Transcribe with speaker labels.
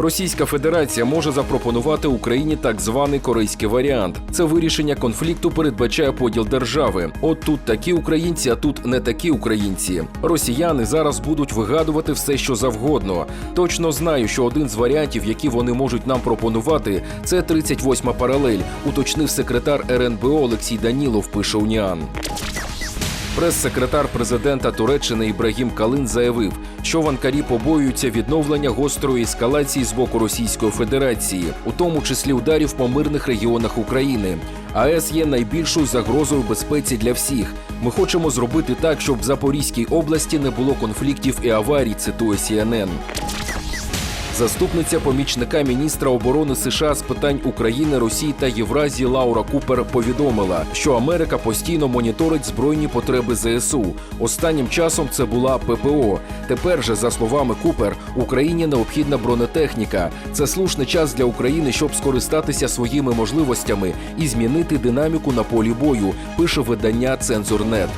Speaker 1: Російська Федерація може запропонувати Україні так званий корейський варіант. Це вирішення конфлікту передбачає поділ держави. От тут такі українці, а тут не такі українці. Росіяни зараз будуть вигадувати все, що завгодно. Точно знаю, що один з варіантів, які вони можуть нам пропонувати, це 38-ма паралель, уточнив секретар РНБО Олексій Данілов. Пише Уніан. Прес-секретар президента Туреччини Ібрагім Калин заявив, що в Анкарі побоюються відновлення гострої ескалації з боку Російської Федерації, у тому числі ударів по мирних регіонах України. АЕС є найбільшою загрозою безпеці для всіх. Ми хочемо зробити так, щоб в Запорізькій області не було конфліктів і аварій. Цитує CNN. Заступниця помічника міністра оборони США з питань України, Росії та Євразії Лаура Купер повідомила, що Америка постійно моніторить збройні потреби ЗСУ. Останнім часом це була ППО. Тепер же, за словами Купер, Україні необхідна бронетехніка. Це слушний час для України, щоб скористатися своїми можливостями і змінити динаміку на полі бою. Пише видання Цензурнет.